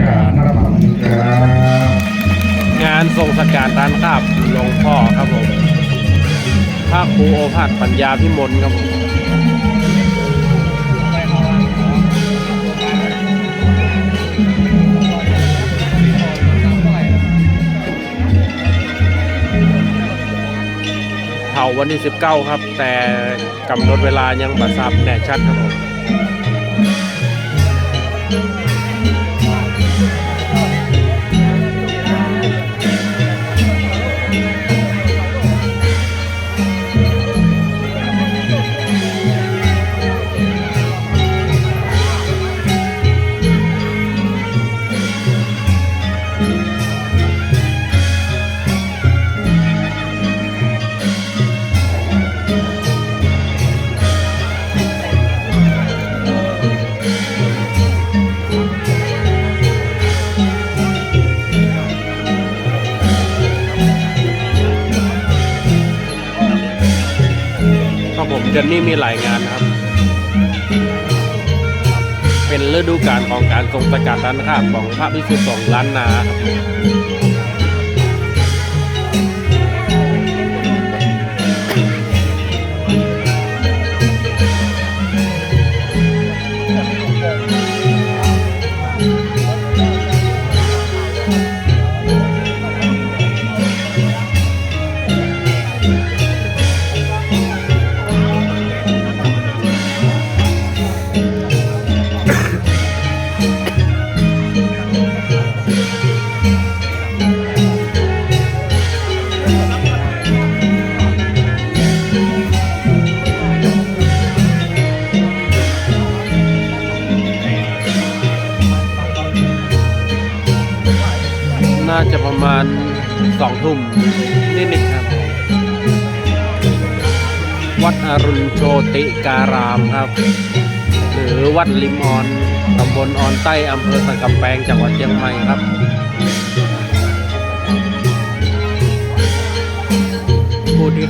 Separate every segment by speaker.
Speaker 1: การนะครับขอบคุณครับ
Speaker 2: งานทรงสการด้านข้าบหลวงพ่อครับผมพระครูโอภาสปัญญาพิมลครับผมเผาวันที่ 19 ครับ แต่กำหนดเวลายังบัทราบแน่ชัดครับผม ครับผมเดือนนี้มีหลายงานนะครับ เป็นฤดูกาลของการทรงสกัดด้านข้าบของพระพิสุทธิ์สงฆ์ล้านนาครับ น่าจะประมาณสองทุ่มนิดๆครับ วัดอรุณโชติการามครับ หรือวัดลิมออนตำบลออนใต้อำเภอสันกำแพงจังหวัดเชียงใหม่ครับ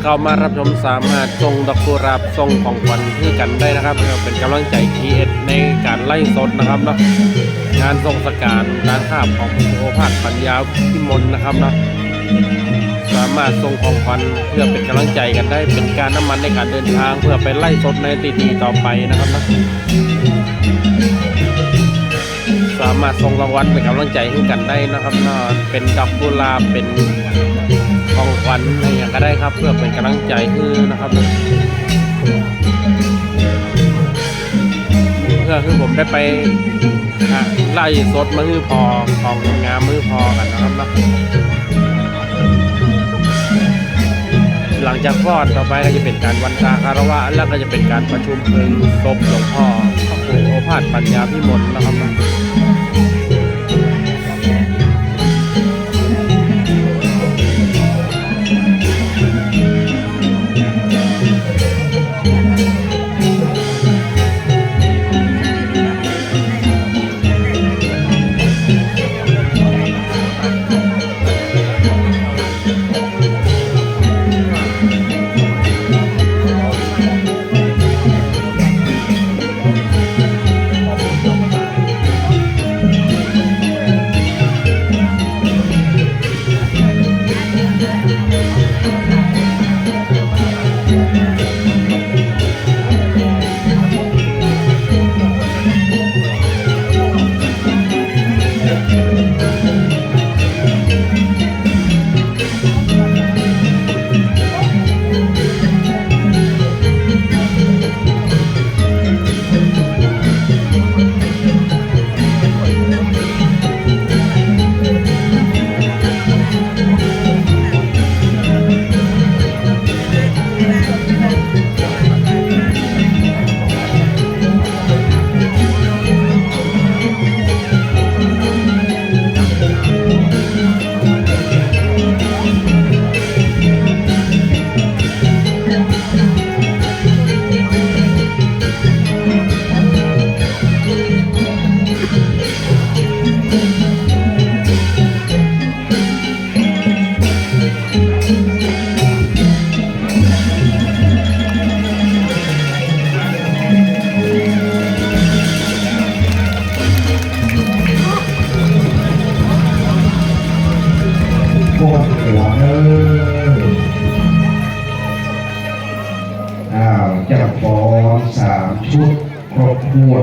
Speaker 2: เข้ามารับชมสามารถส่งดอกกุหลาบส่งของขวัญให้กันได้นะครับ เป็นกำลังใจทีเอสในการไล่สดนะครับเนาะงานทรงสการด้านข้ามของโอภาสปัญญาพิมลนะครับเนาะสามารถส่งของขวัญเพื่อเป็นกำลังใจกันได้ เป็นการน้ำมันในการเดินทาง เพื่อไปไล่สดในตีดีต่อไปนะครับเนาะามารถส่งรางวัลเป็นกำลังใจให้กันได้นะครับเนาะเป็นดอกกุหลาบเป็นของขวัญอะไรอย่างก็ได้ครับ เพื่อเป็นกำลังใจให้นะครับ เพื่อคือผมได้ไปไล่สดมือพอของงามมือพอกันนะครับนะหลังจากฟอดต่อไปก็จะเป็นการวันตาคารวะ แล้วก็จะเป็นการประชุมเพลิงศพหลวงพ่อพระครูโอภาสปัญญาพิมลนะครับ เนาะ
Speaker 1: พวกหัวเอออ้าวจับฟอนสามชุดครบถ้วน